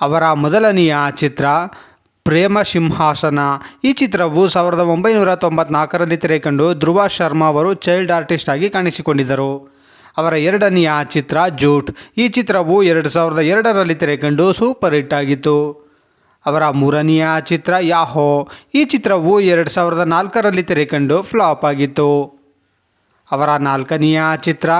ಅವರ ಮೊದಲನೆಯ ಚಿತ್ರ ಪ್ರೇಮ ಸಿಂಹಾಸನ ಈ ಚಿತ್ರವು ಸಾವಿರದ ಒಂಬೈನೂರ ತೊಂಬತ್ನಾಲ್ಕರಲ್ಲಿ ತೆರೆಕಂಡು ಧ್ರುವ ಶರ್ಮಾ ಅವರು ಚೈಲ್ಡ್ ಆರ್ಟಿಸ್ಟ್ ಆಗಿ ಕಾಣಿಸಿಕೊಂಡಿದ್ದರು. ಅವರ ಎರಡನೆಯ ಚಿತ್ರ ಜೂಟ್. ಈ ಚಿತ್ರವು ಎರಡು ಸಾವಿರದ ಎರಡರಲ್ಲಿ ತೆರೆಕಂಡು ಸೂಪರ್ ಹಿಟ್ ಆಗಿತ್ತು. ಅವರ ಮೂರನೆಯ ಚಿತ್ರ ಯಾಹೋ. ಈ ಚಿತ್ರವು ಎರಡು ಸಾವಿರದ ನಾಲ್ಕರಲ್ಲಿ ತೆರೆಕಂಡು ಫ್ಲಾಪ್ ಆಗಿತ್ತು. ಅವರ ನಾಲ್ಕನೆಯ ಚಿತ್ರ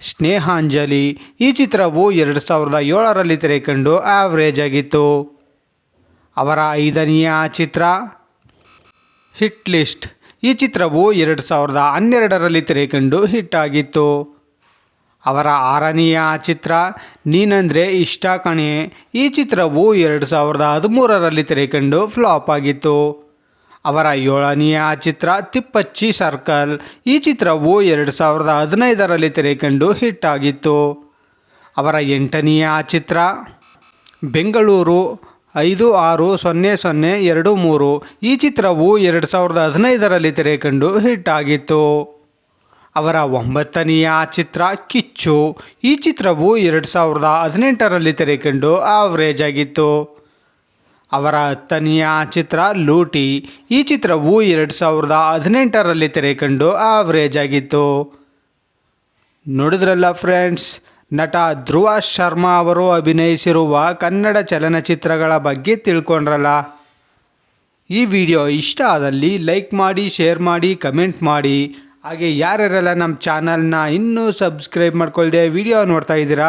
ಸ್ನೇಹಾಂಜಲಿ. ಈ ಚಿತ್ರವು ಎರಡು ಸಾವಿರದ ಏಳರಲ್ಲಿ ತೆರೆಕಂಡು ಆವ್ರೇಜ್ ಆಗಿತ್ತು. ಅವರ ಐದನೆಯ ಚಿತ್ರ ಹಿಟ್ ಲಿಸ್ಟ್. ಈ ಚಿತ್ರವು ಎರಡು ಸಾವಿರದ ಹನ್ನೆರಡರಲ್ಲಿ ತೆರೆಕಂಡು ಹಿಟ್ ಆಗಿತ್ತು. ಅವರ ಆರನೆಯ ಚಿತ್ರ ನೀನಂದ್ರೆ ಇಷ್ಟ ಕಣೆ. ಈ ಚಿತ್ರವು ಎರಡು ಸಾವಿರದ ಹದಿಮೂರರಲ್ಲಿ ತೆರೆಕಂಡು ಫ್ಲಾಪ್ ಆಗಿತ್ತು. ಅವರ ಏಳನೆಯ ಚಿತ್ರ ತಿಪ್ಪಚ್ಚಿ ಸರ್ಕಲ್. ಈ ಚಿತ್ರವು ಎರಡು ಸಾವಿರದ ಹದಿನೈದರಲ್ಲಿ ತೆರೆಕಂಡು ಹಿಟ್ ಆಗಿತ್ತು. ಅವರ ಎಂಟನೆಯ ಚಿತ್ರ ಬೆಂಗಳೂರು ಐದು ಆರು ಸೊನ್ನೆ ಸೊನ್ನೆ ಎರಡು ಮೂರು. ಈ ಚಿತ್ರವು ಎರಡು ಸಾವಿರದ ಹದಿನೈದರಲ್ಲಿ ತೆರೆಕಂಡು ಹಿಟ್ ಆಗಿತ್ತು. ಅವರ ಒಂಬತ್ತನೆಯ ಚಿತ್ರ ಕಿಚ್ಚು. ಈ ಚಿತ್ರವು ಎರಡು ಸಾವಿರದ ಹದಿನೆಂಟರಲ್ಲಿ ತೆರೆಕಂಡು ಆವ್ರೇಜ್ ಆಗಿತ್ತು. ಅವರ ಹತ್ತನೆಯ ಚಿತ್ರ ಲೂಟಿ. ಈ ಚಿತ್ರವು ಎರಡು ಸಾವಿರದ ಹದಿನೆಂಟರಲ್ಲಿ ತೆರೆಕಂಡು ಆವರೇಜ್ ಆಗಿತ್ತು. ನೋಡಿದ್ರಲ್ಲ ಫ್ರೆಂಡ್ಸ್ ನಟ ಧ್ರುವ ಶರ್ಮಾ ಅವರು ಅಭಿನಯಿಸಿರುವ ಕನ್ನಡ ಚಲನಚಿತ್ರಗಳ ಬಗ್ಗೆ ತಿಳ್ಕೊಂಡ್ರಲ್ಲ. ಈ ವಿಡಿಯೋ ಇಷ್ಟ ಆದಲ್ಲಿ ಲೈಕ್ ಮಾಡಿ ಶೇರ್ ಮಾಡಿ ಕಮೆಂಟ್ ಮಾಡಿ. ಹಾಗೆ ಯಾರ್ಯಾರೆಲ್ಲ ನಮ್ಮ ಚಾನಲ್ನ ಇನ್ನೂ ಸಬ್ಸ್ಕ್ರೈಬ್ ಮಾಡ್ಕೊಳ್ದೆ ವಿಡಿಯೋ ನೋಡ್ತಾ ಇದ್ದೀರಾ